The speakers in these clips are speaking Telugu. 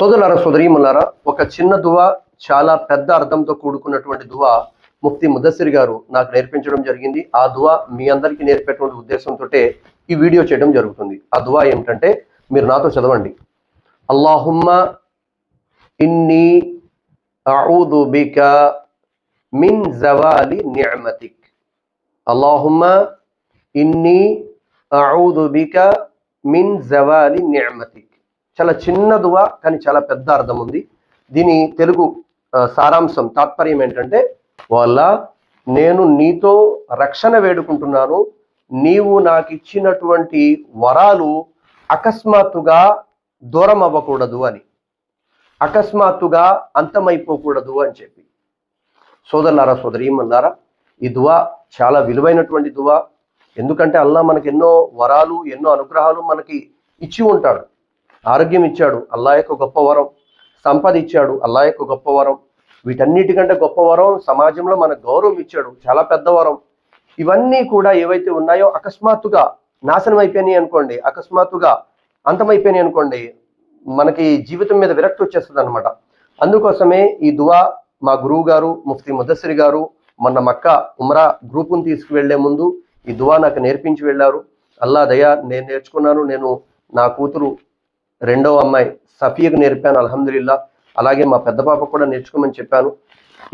సోదరులారా సోదరీములారా ఒక చిన్న దువా చాలా పెద్ద అర్థంతో కూడుకున్నటువంటి దువా ముఫ్తీ ముదస్సిర్ గారు నాకు నేర్పించడం జరిగింది. ఆ దువా మీ అందరికీ నేర్పేటువంటి ఉద్దేశంతో ఈ వీడియో చేయడం జరుగుతుంది. ఆ దువా ఏమిటంటే మీరు నాతో చదవండి. అల్లాహుమ్మ ఇన్ని అఊదు బిక మిన్ జవాలి నియమతిక్. అల్లాహుమ్మ ఇన్ని అఊదు బిక మిన్ జవాలి నియమతిక్. చాలా చిన్న దువా కానీ చాలా పెద్ద అర్థం ఉంది. దీని తెలుగు సారాంశం తాత్పర్యం ఏంటంటే వాళ్ళ నేను నీతో రక్షణ వేడుకుంటున్నాను. నీవు నాకు ఇచ్చినటువంటి వరాలు అకస్మాత్తుగా దూరం అవ్వకూడదు అని. అకస్మాత్తుగా అంతమైపోకూడదు అని చెప్పి. సోదరులారా సోదరీమన్నారా ఈ దువా చాలా విలువైనటువంటి దువా. ఎందుకంటే అల్లా మనకి ఎన్నో వరాలు ఎన్నో అనుగ్రహాలు మనకి ఇచ్చి ఉంటాడు. ఆరోగ్యం ఇచ్చాడు అల్లా యొక్క గొప్ప వరం. సంపద ఇచ్చాడు అల్లా యొక్క గొప్ప వరం. వీటన్నిటికంటే గొప్ప వరం సమాజంలో మనకు గౌరవం ఇచ్చాడు చాలా పెద్ద వరం. ఇవన్నీ కూడా ఏవైతే ఉన్నాయో అకస్మాత్తుగా నాశనం అయిపోయినాయి అనుకోండి అకస్మాత్తుగా అంతమైపోయినాయి అనుకోండి మనకి జీవితం మీద విరక్తి వచ్చేస్తుంది అనమాట అందుకోసమే ఈ దువా మా గురువు గారు ముఫ్తీ ముదస్సిరి గారు మొన్న మక్క ఉమ్రా గ్రూపును తీసుకువెళ్ళే ముందు ఈ దువా నాకు నేర్పించి వెళ్ళారు. అల్లా దయా నేను నేర్చుకున్నాను నేను నా కూతురు రెండవ అమ్మాయి సఫియకు నేర్పాను అల్హమ్దుల్లా అలాగే మా పెద్ద పాప కూడా నేర్చుకోమని చెప్పాను.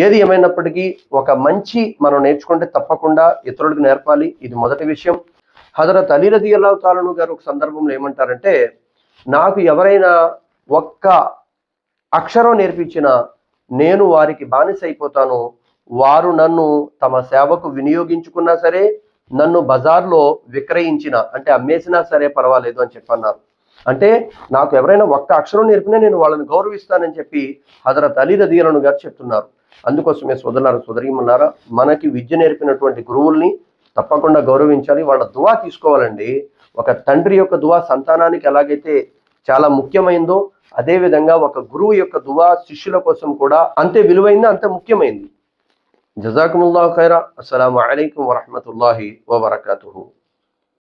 ఏది ఏమైనప్పటికీ ఒక మంచి మనం నేర్చుకుంటే తప్పకుండా ఇతరులకు నేర్పాలి. ఇది మొదటి విషయం. హజరత్ అలీ రది తాలను గారు ఒక సందర్భంలో ఏమంటారంటే నాకు ఎవరైనా ఒక్క అక్షరం నేర్పించిన నేను వారికి బానిస అయిపోతాను వారు నన్ను తమ సేవకు వినియోగించుకున్నా సరే నన్ను బజార్లో విక్రయించిన అంటే అమ్మేసినా సరే పర్వాలేదు అని చెప్పన్నారు. అంటే నాకు ఎవరైనా ఒక్క అక్షరం నేర్పినా నేను వాళ్ళని గౌరవిస్తానని చెప్పి హజరత్ అలీ రదీలను గారు చెప్తున్నారు. అందుకోసమే సోదరులారా సోదరిమన్నారా మనకి విద్య నేర్పినటువంటి గురువుల్ని తప్పకుండా గౌరవించాలి వాళ్ళ దువా తీసుకోవాలండి. ఒక తండ్రి యొక్క దువా సంతానానికి ఎలాగైతే చాలా ముఖ్యమైందో అదేవిధంగా ఒక గురువు యొక్క దువా శిష్యుల కోసం కూడా అంతే విలువైంది అంతే ముఖ్యమైంది. జజాకుముల్లాహు ఖైరా. అస్సలం అయికం వరహమతుల్లాహి వబర్కాతుహు.